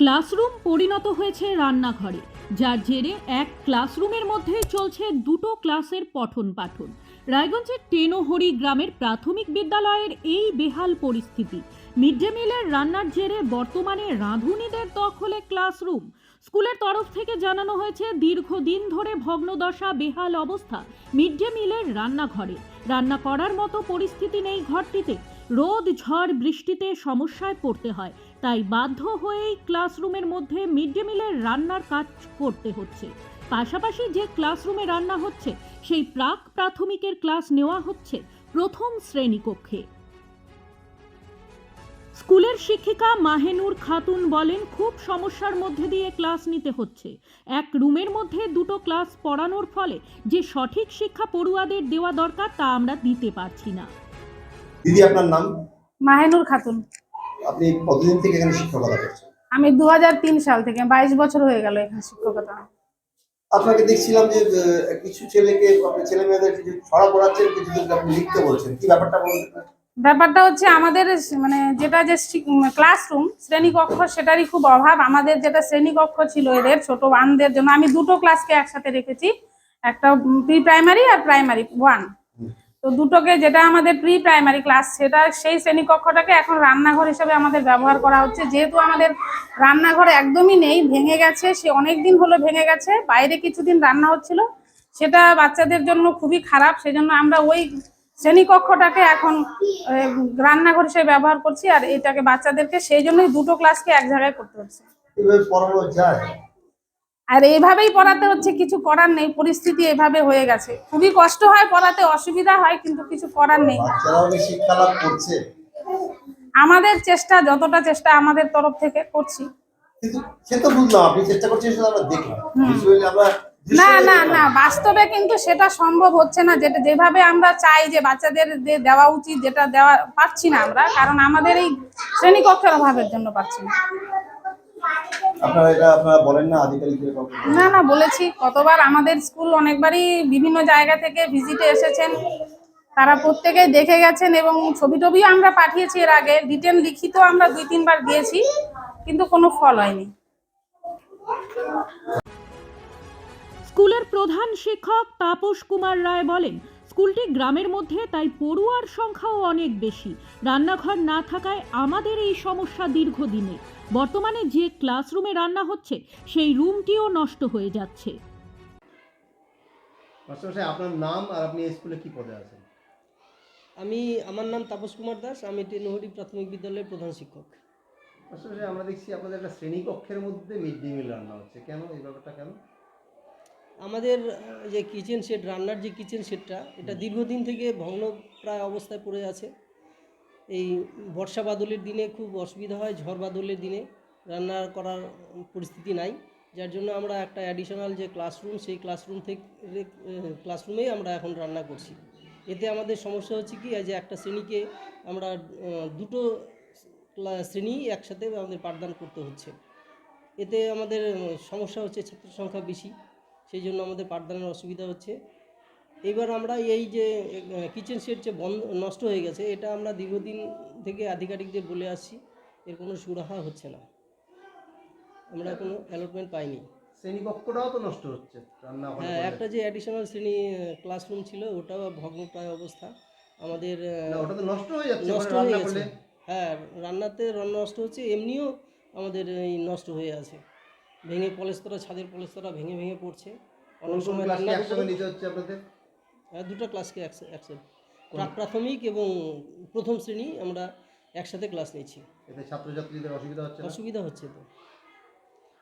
Classroom পরিণত হয়েছে রান্নাঘরে। যার জেরে এক ক্লাসরুমের মধ্যে চলছে দুটো ক্লাসের পঠন পাঠন। রায়গঞ্জের টেনোহরি গ্রামের প্রাথমিক বিদ্যালয়ের এই বেহাল পরিস্থিতি। মিড ডে মিলের রান্নার জেরে বর্তমানে রাঁধুনিদের দখলে ক্লাসরুম। স্কুলের তরফ থেকে জানানো হয়েছে, দীর্ঘদিন ধরে ভগ্নদশা বেহাল অবস্থা মিড ডে মিলের রান্নাঘরে। রান্না করার মতো পরিস্থিতি নেই ঘরটিতে। রোদ, ঝড়, বৃষ্টিতে সমস্যায় পড়তে হয়। তাই বাধ্য হয়েই ক্লাসরুমের মধ্যে মিড ডে মিলের রান্নার কাজ করতে হচ্ছে। পাশাপাশি যে ক্লাসরুমে রান্না হচ্ছে, সেই প্রাক প্রাথমিকের ক্লাস নেওয়া হচ্ছে প্রথম শ্রেণীকক্ষে স্কুলের শিক্ষিকা মাহেনুর খাতুন বলেন, খুব সমস্যার মধ্যে দিয়ে ক্লাস নিতে হচ্ছে। এক রুমের মধ্যে দুটো ক্লাস পড়ানোর ফলে যে সঠিক শিক্ষা পড়ুয়াদের দেওয়া দরকার তা আমরা দিতে পারছি না। দিদি আপনার নাম? মাহেনুর খাতুন। আপনি কতদিন থেকে এখানে শিক্ষকতা করছেন? আমি দু হাজার তিন সাল থেকে বাইশ বছর হয়ে গেল এখানে শিক্ষকতা। আপনাকে দেখছিলাম যে কিছু ছেলেকে ছেলে মেয়েদের কিছু ছড়া পড়াচ্ছেন কিছু আপনি লিখতে বলছেন। কি ব্যাপারটা বলুন? ব্যাপারটা হচ্ছে আমাদের মানে যেটা যে ক্লাসরুম শ্রেণীকক্ষ সেটারই খুব অভাব। আমাদের যেটা শ্রেণীকক্ষ ছিল এদের ছোট ওয়ানদের জন্য আমি দুটো ক্লাসকে একসাথে রেখেছি। একটা প্রি প্রাইমারি আর প্রাইমারি ওয়ান তো দুটোকে যেটা আমাদের প্রি প্রাইমারি ক্লাস সেটা সেই শ্রেণীকক্ষটাকে এখন রান্নাঘর হিসেবে আমাদের ব্যবহার করা হচ্ছে। যেহেতু আমাদের রান্নাঘর একদমই নেই, ভেঙে গেছে, সে অনেক দিন হলো ভেঙে গেছে, বাইরে কিছুদিন রান্না হচ্ছিল, সেটা বাচ্চাদের জন্য খুবই খারাপ, সেজন্য আমরা ওই শ্রেণীকক্ষটাকে এখন রান্নাঘর হিসেবে ব্যবহার করছি, আর এটাকে বাচ্চাদেরকে সেই জন্যই দুটো ক্লাসকে এক জায়গায় করতে হচ্ছে। আর এইভাবেই পড়াতে হচ্ছে কিছু করার নেই পরিস্থিতি এভাবে হয়ে গেছে। খুবই কষ্ট হয় পড়াতে অসুবিধা হয় কিন্তু কিছু করার নেই। আমাদের চেষ্টা যতটা চেষ্টা আমাদের তরফ থেকে করছি। না না না বাস্তবে কিন্তু সেটা সম্ভব হচ্ছে না যেটা যেভাবে আমরা চাই যে বাচ্চাদের যে দেওয়া উচিত যেটা দেওয়া পাচ্ছি না আমরা কারণ আমাদের এই শ্রেণীকক্ষের অভাবের জন্য পাচ্ছি না। আপনারা এটা আপনারা বলেন না আধিকারিকদের না না বলেছি। কতবার আমাদের স্কুল অনেকবারই বিভিন্ন জায়গা থেকে ভিজিটে এসেছেন। তারা প্রত্যেকেই দেখে গেছেন এবং ছবি টবিও আমরা পাঠিয়েছি এর আগে। রিটেন লিখিত আমরা দুই তিনবার দিয়েছি কিন্তু কোনো ফল হয়নি। স্কুলের প্রধান শিক্ষক তাপস কুমার রায় বলেন স্কুলটি গ্রামের মধ্যে তাই পড়ুয়ার সংখ্যাও অনেক বেশি। রান্নাঘর না থাকায় আমাদের এই সমস্যা দীর্ঘদিনে। বর্তমানে যে ক্লাসরুমে রান্না হচ্ছে সেই রুমটিও নষ্ট হয়ে যাচ্ছে। মাস্টারমশাই আপনার নাম আর আপনি এই স্কুলে কি পদে আছেন? আমি আমার নাম তাপস কুমার দাস। আমি টেনহরি প্রাথমিক বিদ্যালয়ের প্রধান শিক্ষক। মাস্টারমশাই আমরা দেখছি আপনাদের একটা শ্রেণীকক্ষের মধ্যে মিড ডে মিল রান্না হচ্ছে। কেন? এই ব্যাপারটা কেন? আমাদের যে কিচেন সেট রান্নার যে কিচেন সেটটা এটা দীর্ঘদিন থেকে ভগ্ন প্রায় অবস্থায় পড়ে আছে। এই বর্ষা বাদলের দিনে খুব অসুবিধা হয় ঝড় বাদলের দিনে রান্না করার পরিস্থিতি নাই। যার জন্য আমরা একটা অ্যাডিশনাল যে ক্লাসরুম সেই ক্লাসরুম থেকে ক্লাসরুমেই আমরা এখন রান্না করছি। এতে আমাদের সমস্যা হচ্ছে কি যে একটা শ্রেণীকে আমরা দুটো শ্রেণি একসাথে আমাদের পাঠদান করতে হচ্ছে। এতে আমাদের সমস্যা হচ্ছে ছাত্র সংখ্যা বেশি। সেই জন্য আমাদের পাঠদানের অসুবিধা হচ্ছে। এবার আমরা এই যে কিচেন সেট যে বন্ধ নষ্ট হয়ে গেছে এটা আমরা দীর্ঘদিন থেকে আধিকারিকদের বলে আসছি এর কোনো সুরাহা হচ্ছে না। আমরা কোনো অ্যালটমেন্ট পাইনি। শ্রেণীকক্ষটাও তো নষ্ট হচ্ছে হ্যাঁ একটা যে অ্যাডিশনাল শ্রেণি ক্লাসরুম ছিল ওটাও ভগ্নপ্রায় অবস্থা। আমাদের ওটা তো নষ্ট হয়ে যাচ্ছে নষ্ট হয়ে গেছে। হ্যাঁ রান্নাতে রান্না নষ্ট হচ্ছে এমনিও আমাদের এই নষ্ট হয়ে আছে। ভেঙে পলেস্তরা ছাদের পলেস্তরা ভেঙে ভেঙে পড়ছে। অনেক সময় রান্না নিতে হচ্ছে আপনাদের? হ্যাঁ, দুটো ক্লাসকে একসাথে প্রাথমিক এবং প্রথম শ্রেণি আমরা একসাথে ক্লাস নিচ্ছি এতে ছাত্রছাত্রীদের অসুবিধা হচ্ছে অসুবিধা হচ্ছে তো।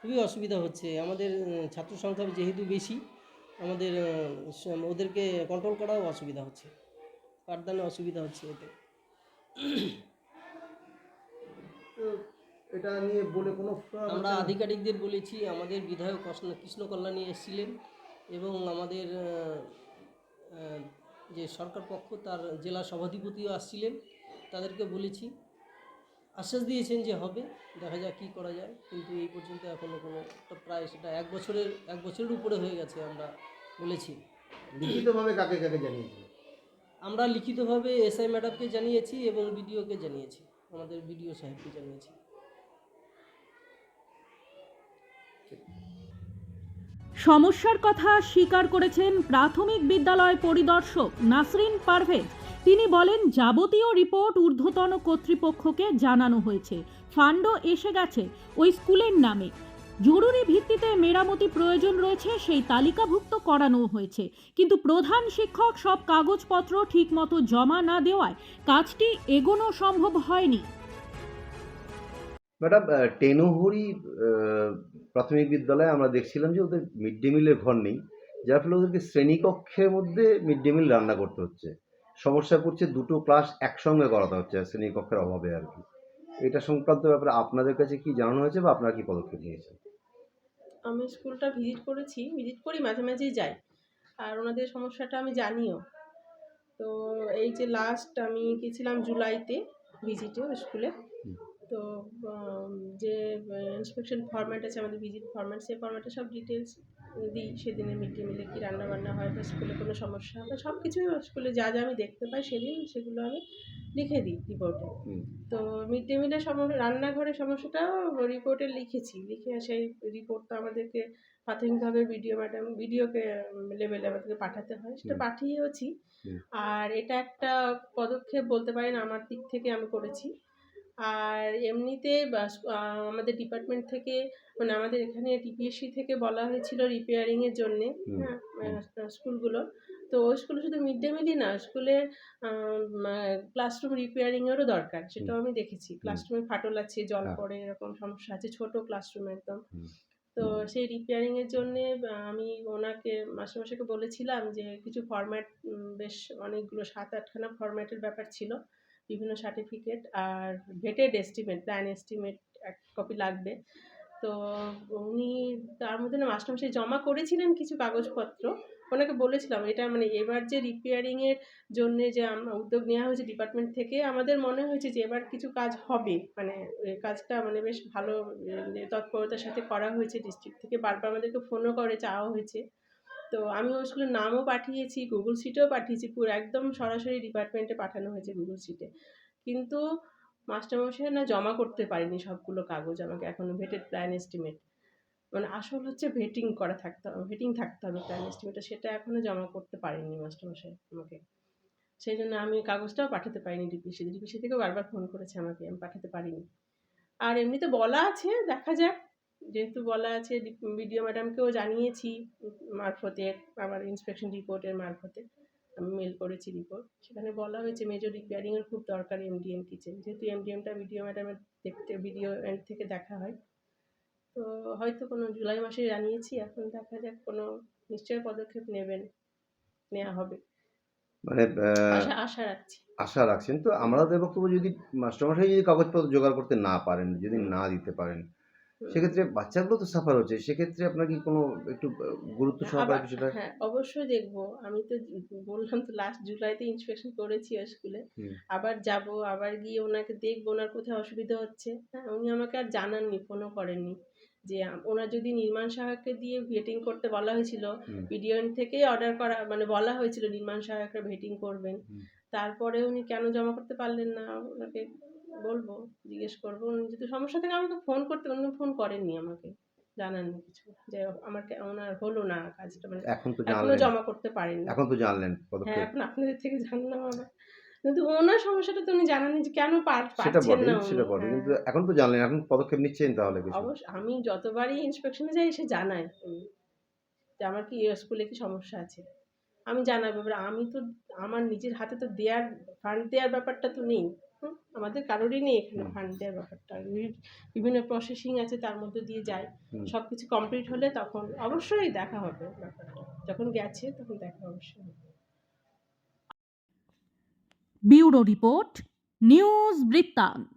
খুবই অসুবিধা হচ্ছে। আমাদের ছাত্র সংখ্যা যেহেতু বেশি আমাদের ওদেরকে কন্ট্রোল করাও অসুবিধা হচ্ছে। পাঠদানে অসুবিধা হচ্ছে এতে। এটা নিয়ে বলে কোনো আমরা আধিকারিকদের বলেছি আমাদের বিধায়ক কৃষ্ণ- কল্যাণী এসেছিলেন এবং আমাদের যে সরকার পক্ষ তার জেলা সভাধিপতিও আসছিলেন তাদেরকে বলেছি। আশ্বাস দিয়েছেন যে হবে দেখা যাক কী করা যায় কিন্তু এই পর্যন্ত এখনও কোনো প্রায় সেটা এক বছরের এক বছরের উপরে হয়ে গেছে আমরা বলেছি। লিখিতভাবে কাকে কাকে জানিয়েছি? আমরা লিখিতভাবে এসআই ম্যাডামকে জানিয়েছি এবং বিডিওকে জানিয়েছি আমাদের বিডিও সাহেবকে জানিয়েছি। সমস্যার কথা স্বীকার করেছেন প্রাথমিক বিদ্যালয় পরিদর্শক নাসরিন পারভেজ। তিনি বলেন, যাবতীয় রিপোর্ট ঊর্ধ্বতন কর্তৃপক্ষকে জানানো হয়েছে। ফান্ডও এসে গেছে ওই স্কুলের নামে। জরুরি ভিত্তিতে মেরামতি প্রয়োজন রয়েছে, সেই তালিকাভুক্ত করানো হয়েছে। কিন্তু প্রধান শিক্ষক সব কাগজপত্র ঠিকমতো জমা না দেওয়ায় কাজটি এগোনো সম্ভব হয়নি। ম্যাডাম টেনুহুরি প্রাথমিক বিদ্যালয়ে আমরা দেখছিলাম যে ওদের মিড ডে মিলের ঘর নেই যার ফলে ওদেরকে শ্রেণীকক্ষের মধ্যে মিড ডে মিল রান্না করতে হচ্ছে। সমস্যা পড়ছে দুটো ক্লাস একসঙ্গে করাতে হচ্ছে শ্রেণীকক্ষের অভাবে আর কি। এটা সংক্রান্ত ব্যাপারে আপনাদের কাছে কি জানানো হয়েছে বা আপনারা কি পদক্ষেপ নিয়েছেন? আমি স্কুলটা ভিজিট করেছি ভিজিট করি মাঝে মাঝেই যাই। আর ওনাদের সমস্যাটা আমি জানিও। তো এই যে লাস্ট আমি গেছিলাম জুলাইতে ভিজিটে স্কুলে। তো যে ইন্সপেকশন ফরম্যাট আছে আমাদের ভিজিট ফরম্যাট সেই ফরম্যাটে সব ডিটেলস দিই সেদিনে মিড ডে মিলে কী রান্নাবান্না হয় বা স্কুলে কোনো সমস্যা বা সব কিছুই স্কুলে যা যা আমি দেখতে পাই সেদিন সেগুলো আমি লিখে দিই রিপোর্টে তো মিড ডে মিলের সমস্যা রান্নাঘরের সমস্যাটাও রিপোর্টে লিখেছি লিখে সেই রিপোর্টটা আমাদেরকে প্রাথমিকভাবে ভিডিও ম্যাডাম ভিডিওকে লেভেলে আমাদেরকে পাঠাতে হয় সেটা পাঠিয়েওছি। আর এটা একটা পদক্ষেপ বলতে পারেন আমার দিক থেকে আমি করেছি। আর এমনিতে আমাদের ডিপার্টমেন্ট থেকে মানে আমাদের এখানে টিপিএসসি থেকে বলা হয়েছিল রিপেয়ারিংয়ের জন্যে হ্যাঁ স্কুলগুলো। তো ওই স্কুলে শুধু মিড ডে মিলই না স্কুলে ক্লাসরুম রিপেয়ারিংয়েরও দরকার সেটাও আমি দেখেছি। ক্লাসরুমে ফাটল আছে জল হ্যাঁ। পড়ে এরকম সমস্যা আছে ছোট ক্লাসরুম একদম। তো সেই রিপেয়ারিংয়ের জন্যে আমি ওনাকে মাস্টারমশাইকে বলেছিলাম যে কিছু ফরম্যাট বেশ অনেকগুলো সাত আটখানা ফরম্যাটের ব্যাপার ছিল। বিভিন্ন সার্টিফিকেট আর ভেটেড এস্টিমেট প্ল্যান এস্টিমেট এক কপি লাগবে। তো উনি তার মধ্যে না মাস্টারমশাই জমা করেছিলেন কিছু কাগজপত্র। ওনাকে বলেছিলাম, এটা মানে এবার যে রিপেয়ারিংয়ের জন্য যে উদ্যোগ নেওয়া হয়েছে ডিপার্টমেন্ট থেকে, আমাদের মনে হয়েছে যে এবার কিছু কাজ হবে। মানে কাজটা মানে বেশ ভালো তৎপরতার সাথে করা হয়েছে। ডিস্ট্রিক্ট থেকে বারবার আমাদেরকে ফোনও করে, চাওয়া হয়েছে। তো আমি ওই স্কুলের নামও পাঠিয়েছি গুগল শিটেও পাঠিয়েছি, পুরো একদম সরাসরি ডিপার্টমেন্টে পাঠানো হয়েছে গুগল শিটে কিন্তু মাস্টারমশাই না জমা করতে পারিনি সবগুলো কাগজ আমাকে, এখনও ভেটেড প্ল্যান এস্টিমেট মানে আসল হচ্ছে ভেটিং করা থাকতে হবে ভেটিং থাকতে হবে প্ল্যান এস্টিমেটে সেটা এখনও জমা করতে পারেনি মাস্টারমশাই আমাকে। সেই জন্য আমি কাগজটাও পাঠাতে পারিনি ডিপিসি ডিপিসি থেকেও বারবার ফোন করেছে আমাকে, আমি পাঠাতে পারিনি। আর এমনিতে বলা আছে, দেখা যাক। যেহেতু বলা আছে বিডিও ম্যাডামকেও জানিয়েছি মারফতে আমার ইন্সপেকশন রিপোর্টের মারফতে আমি মেল করেছি রিপোর্ট সেখানে বলা হয়েছে মেজর রিপেয়ারিংয়ের খুব দরকার এমডিএম কিচেন যেহেতু এমডিএমটা ভিডিও ম্যাডামের দেখতে ভিডিও এন্ড থেকে দেখা হয়। তো হয়তো কোনো জুলাই মাসে জানিয়েছি এখন দেখা যাক কোনো নিশ্চয় পদক্ষেপ নেবেন নেওয়া হবে। মানে আশা রাখছি। আশা রাখছেন। তো আমাদের বক্তব্য যদি মাস্টারমশাই যদি কাগজপত্র জোগাড় করতে না পারেন যদি না দিতে পারেন সেক্ষেত্রে বাচ্চাগুলো তো সাফার হচ্ছে সেক্ষেত্রে আপনার কি কোনো একটু গুরুত্ব সহকারে বিষয়টা হ্যাঁ অবশ্যই দেখব। আমি তো বললাম তো লাস্ট জুলাইতে ইন্সপেকশন করেছি স্কুলে। আবার যাব আবার গিয়ে ওনাকে দেখব ওনার কোথায় অসুবিধা হচ্ছে। হ্যাঁ উনি আমাকে আর জানাননি ফোনও করেননি। যে ওনার যদি নির্মাণ সহায়ককে দিয়ে ভেটিং করতে বলা হয়েছিল। ভিডিও থেকেই অর্ডার করা মানে বলা হয়েছিল নির্মাণ সহায়করা ভেটিং করবেন। তারপরে উনি কেন জমা করতে পারলেন না? ওনাকে বলব জিজ্ঞেস করব। উনি যদি সমস্যা থাকে আমাকে ফোন করতে উনি ফোন করেননি আমাকে জানাননি কিছু। যে আমার ওনার হলো না কাজটা মানে এখন তো এখনও জানলেন। জমা করতে পারেননি। এখন তো জানলেন হ্যাঁ এখন আপনাদের থেকে জানলাম আবার কিন্তু ওনার সমস্যাটা তো উনি জানাননি যে কেন পার- সেটা পারছেন না সেটা বটে। হ্যাঁ। কিন্তু এখন তো জানলেন এখন পদক্ষেপ নিচ্ছেন তাহলে কিছু। অবশ্য আমি যতবারই ইন্সপেকশনে যাই এসে জানাই যে আমার কি স্কুলে কি সমস্যা আছে? আমি জানাব। এবার আমি তো আমার নিজের হাতে তো দেয়ার ফান্ড দেওয়ার ব্যাপারটা তো নেই? আমাদের কারোরই নেই এখানে। ফান্ড দেওয়ার ব্যাপারটা বিভিন্ন প্রসেসিং আছে তার মধ্যে দিয়ে যায়। সব কিছু কমপ্লিট হলে তখন অবশ্যই দেখা হবে ব্যাপারটা যখন গেছে তখন দেখা অবশ্যই হবে। ব্যুরো রিপোর্ট নিউজ বৃত্তান্ত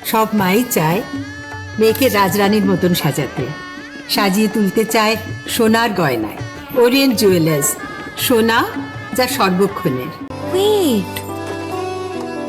সব মাই চায় মেয়েকে রাজরানীর মতন সাজাতে সাজিয়ে তুলতে চায় সোনার গয়নায় ওরিয়েন্ট জুয়েলার্স সোনা যা সর্বক্ষণের Wait.